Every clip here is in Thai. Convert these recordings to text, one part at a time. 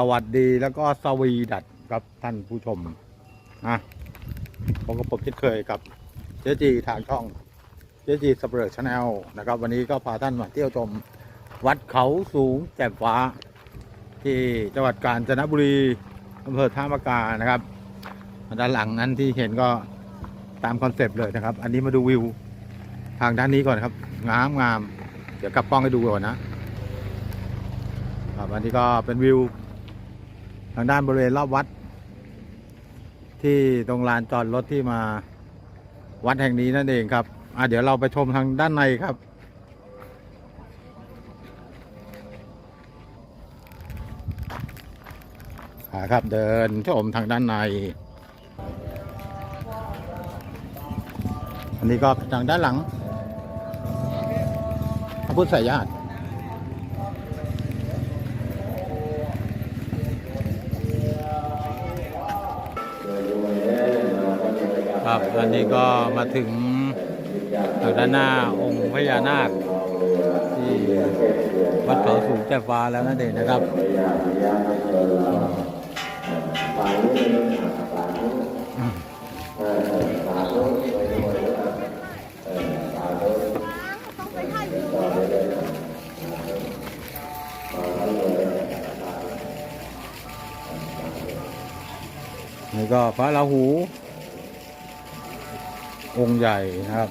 สวัสดีแล้วก็สวีดัตครับท่านผู้ชมอะผมกับผมเช่นเคยกับเจจีทางช่องเจจีสเปรอชาแนลนะครับ วันนี้ก็พาท่านมาเที่ยวชมวัดเขาสูงแจ่มฟ้า ที่จังหวัดกาญจนบุรีอำเภอท่ามะกานะครับด้านหลังนั้นที่เห็นก็ตามคอนเซปต์เลยนะครับ อันนี้มาดูวิวทางด้านนี้ก่อนครับ งามงาม เดี๋ยวกลับกล้องให้ดูก่อนนะครับ อันนี้ก็เป็นวิว ทางด้านบริเวณรอบวัด ที่ตรงลานจอดรถที่มาวัดแห่งนี้นั่นเองครับอะเดี๋ยวเราไปชมทางด้านในครับอาครับเดินชมทางด้านใน อันนี้ก็ทางด้านหลังพระพุทธสายญาติ อนนี้ก็มาถึงทางด้านหน้าองค์พญานาคที่วัดเขาสูงแจ่ฟ้าแล้วนั่นเองนะครับนี่ก็พระราหู องค์ใหญ่นะครับ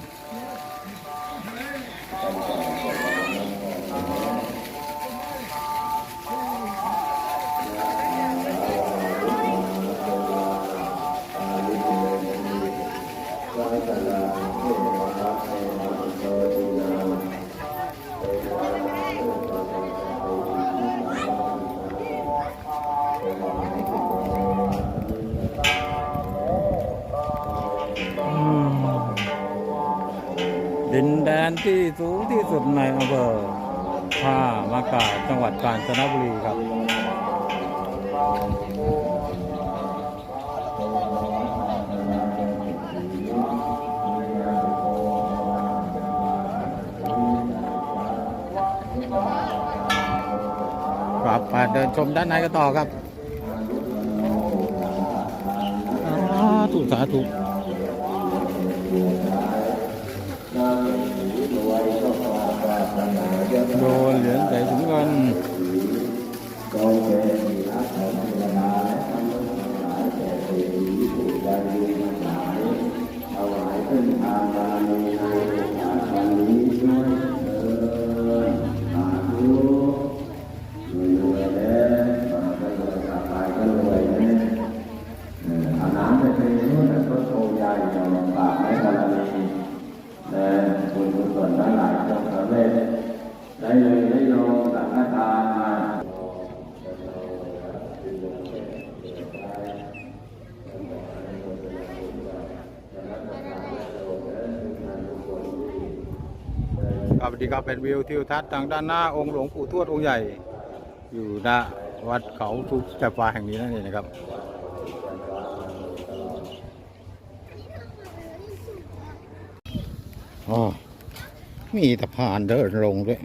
ที่สูงที่สุดในอำเภอท่ามะกาจังหวัดกาญจนบุรีครับครับมาเดินชมด้านในกันต่อครับสาธุสาธุ โดนเหรียญใส่ถุงเงินไดีครับเป็นวิวทิวทัศน์ทางด้านหน้าองค์หลวงปู่ทวดองค์ใหญ่ อยู่หน้าวัดเขาทุกจับฟ้าแห่งนี้นั่นเองนะครับอ๋อมีตะพานเดินลงด้วย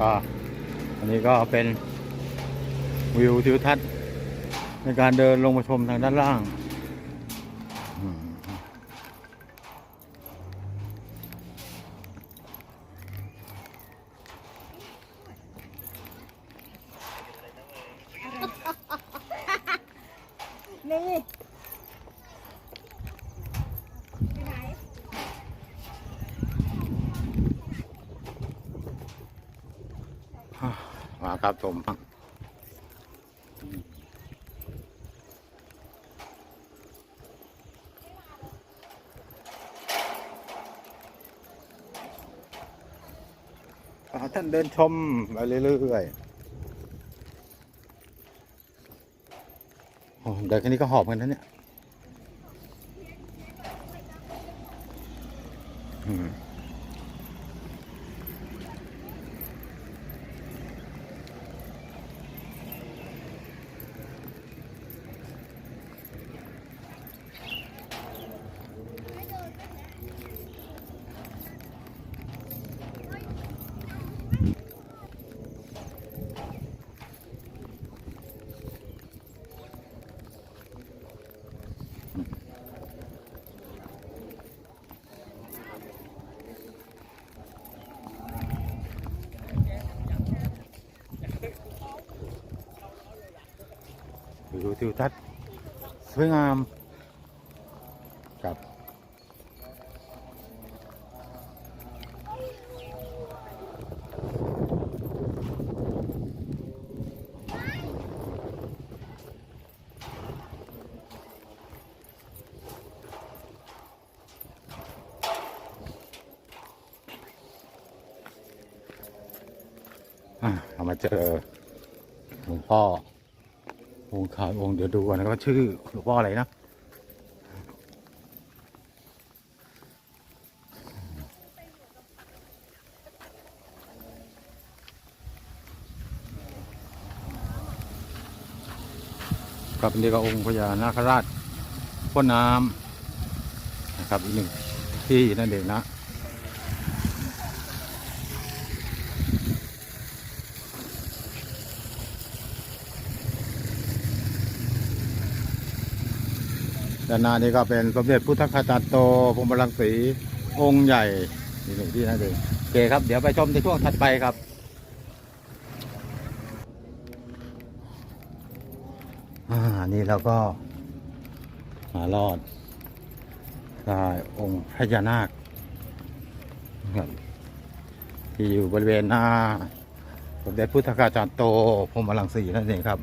ก็อันนี้ก็เป็นวิวทิวทัศน์ในการเดินลงมาชมทางด้านล่าง มาครับชมอ่าท่านเดินชมไปเรื่อยๆโอ้เดินแค่นี้ก็หอบกันนะเนี่ย ดูทิวทัศน์สวยงามกับ มาเจอหลวงพ่อองค์ขาวองค์เดี๋ยวดูก่อนนะครับว่าชื่อหลวงพ่ออะไรนะครับนี่ก็องค์พญานาคราชพ่นน้ำนะครับอีกหนึ่งที่นั่นเองนะ ด้านหน้านี้ก็เป็นสมเด็จพุทธคาจารย์โตพรมรังสีองค์ใหญ่อีกหนึ่งที่นั่นเองโอเคครับ เดี๋ยวไปชมในช่วงถัดไปครับอ่านี่เราก็มารอดได้องค์พญานาคนะครับที่อยู่บริเวณหน้าสมเด็จพุทธคาจารย์โตพรมรังสีนั่นเองครับ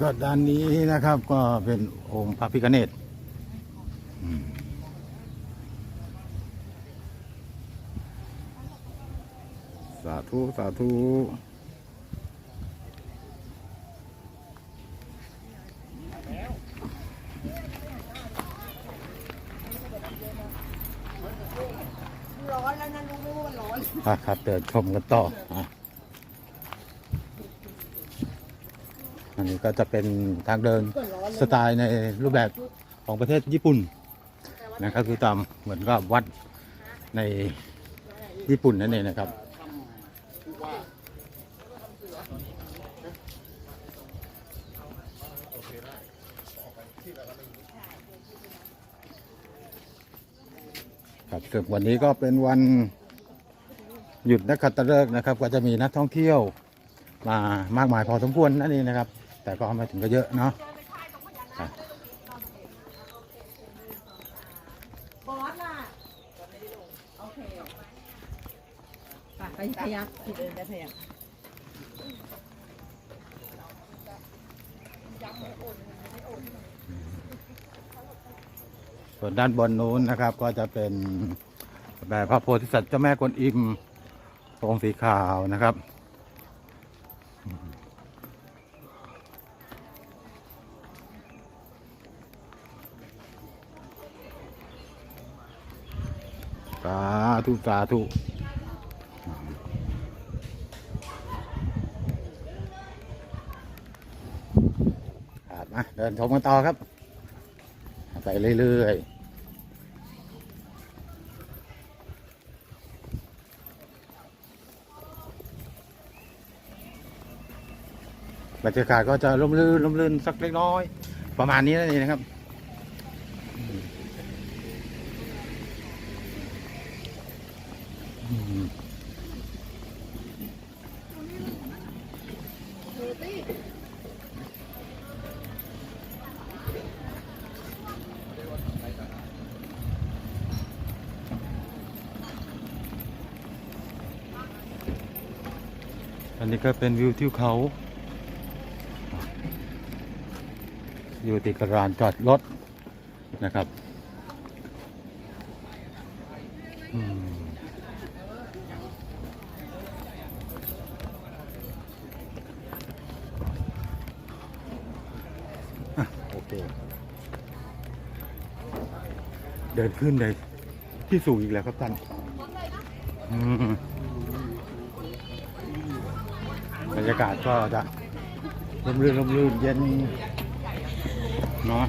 ก็ด้านนี้นะครับก็เป็นองค์พระพิฆเนศอืมสาธุ สาธุร้อนแล้วนะรู้ไหมว่ามันร้อนอะครับเดินชมกันต่อ อะอันนี้ก็จะเป็นทางเดินก็ร้อนสไตล์ในรูปแบบของประเทศญี่ปุ่นนะครับคือตามเหมือนกับวัดในญี่ปุ่นนั่นเองนะครับครับซึ่งวันนี้ก็เป็นวันหยุดนักขัตฤกษ์นะครับ ก็จะมีนักท่องเที่ยวมามากมายพอสมควรนั่นเองนะครับ แต่ก็ไม่ถึงก็เยอะเนาะครับบอสล่ะโอเคไปพยักเดินไปพยักส่วนด้านบนนู้นนะครับก็จะเป็นแบบพระโพธิสัตว์เจ้าแม่กวนอิมองค์สีขาวนะครับ สาธุมาเดินชมกันต่อครับ ไปเรื่อยๆบรรยากาศก็จะร่มรื่นร่มรื่นสักเล็กน้อย ประมาณนี้นั่นเองนะครับ อันนี้ก็เป็นวิวทิวเขา อยู่ติดกับลานจอดรถนะครับ อืมอะโอเค เดินขึ้นเลยที่สูงอีกแล้วครับท่านอืมบรรยากาศก็จะร่มรื่นร่มรื่นเย็นเนาะ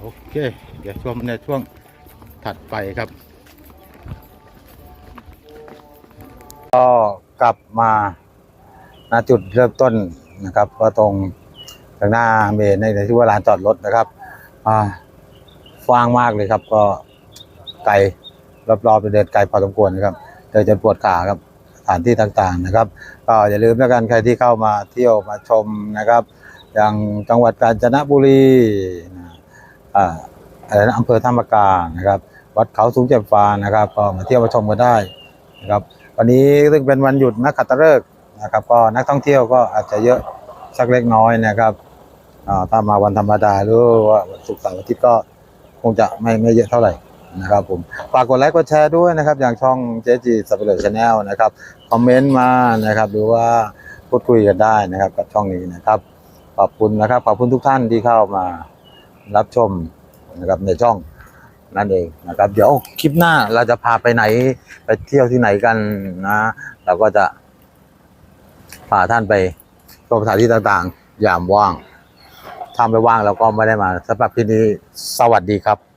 โอเค เดี๋ยวชมในช่วงถัดไปครับ ก็กลับมา ณจุดเริ่มต้นนะครับ ก็ตรงทางหน้าเมนในที่ว่าลานจอดรถนะครับอ่าฟางมากเลยครับ ก็ไกลรอบๆไปเดินไกลพอสมควรนะครับเดินจนปวดขาครับสถานที่ต่างๆนะครับ ก็อย่าลืมแล้วกันใครที่เข้ามาเที่ยวมาชมนะครับ อย่างจังหวัดกาญจนบุรีอ่าอะไรนะอำเภอธรรมกานะครับ วัดเขาสูงเจ็บฟ้านะครับ ก็มาเที่ยวมาชมกันได้นะครับ วันนี้ซึ่งเป็นวันหยุดนักขัตฤกษ์ นะครับ ก็นักท่องเที่ยวก็อาจจะเยอะสักเล็กน้อยนะครับถ้ามาวันธรรมดาหรือว่าวันศุกร์เสาร์อาทิตย์ก็คงจะไม่ไม่เยอะเท่าไหร่นะครับผมฝากกดไลค์กดแชร์ด้วยนะครับ อย่างช่องเจจีสับเปลือชาแนลนะครับคอมเมนต์มานะครับ หรือว่าพูดคุยกันได้นะครับ กับช่องนี้นะครับ ขอบคุณนะครับ ขอบคุณทุกท่านที่เข้ามารับชมนะครับในช่องนั่นเองนะครับ เดี๋ยวคลิปหน้าเราจะพาไปไหนไปเที่ยวที่ไหนกันนะ เราก็จะาท่านไปชมสถานที่ต่างๆ ยามว่างถ้าไปว่างแล้วก็ไม่ได้มาสำหรับที่นี้สวัสดีครับ